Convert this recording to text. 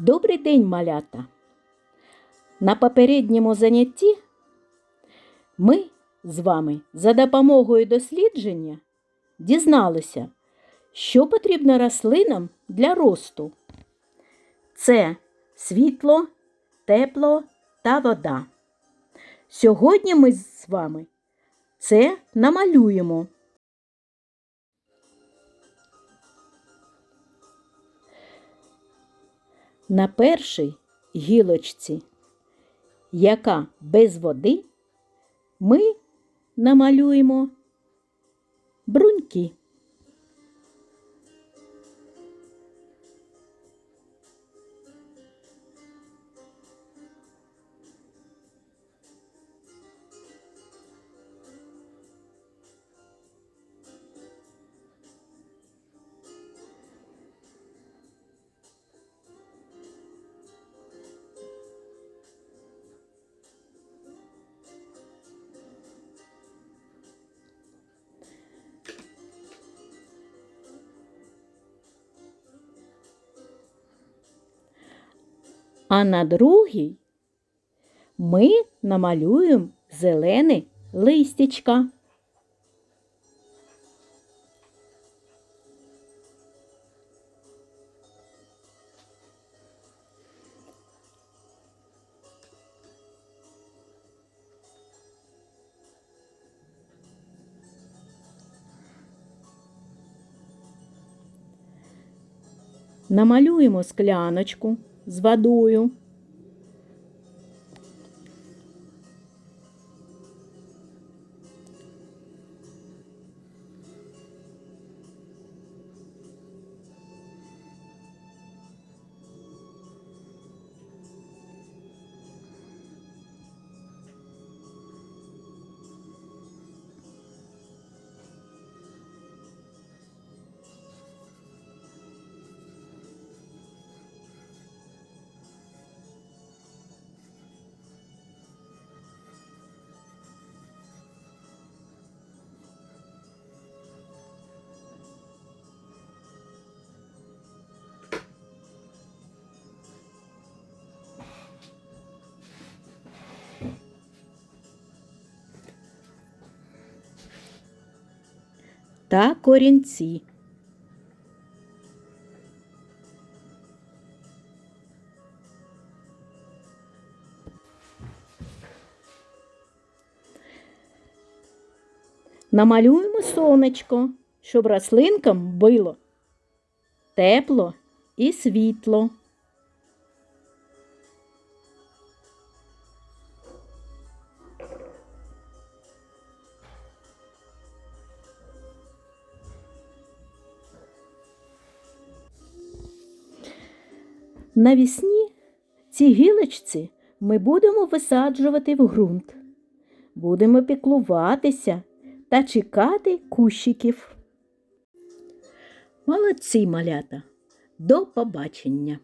Добрий день, малята! На попередньому занятті ми з вами за допомогою дослідження дізналися, що потрібно рослинам для росту. Це світло, тепло та вода. Сьогодні ми з вами це намалюємо. На першій гілочці, яка без води, ми намалюємо бруньки. А на другій ми намалюємо зелене листячка. Намалюємо скляночку з водою. Та корінці. Намалюємо сонечко, щоб рослинкам було тепло і світло. Навісні ці гілочці ми будемо висаджувати в ґрунт. Будемо піклуватися та чекати кущиків. Молодці малята! До побачення!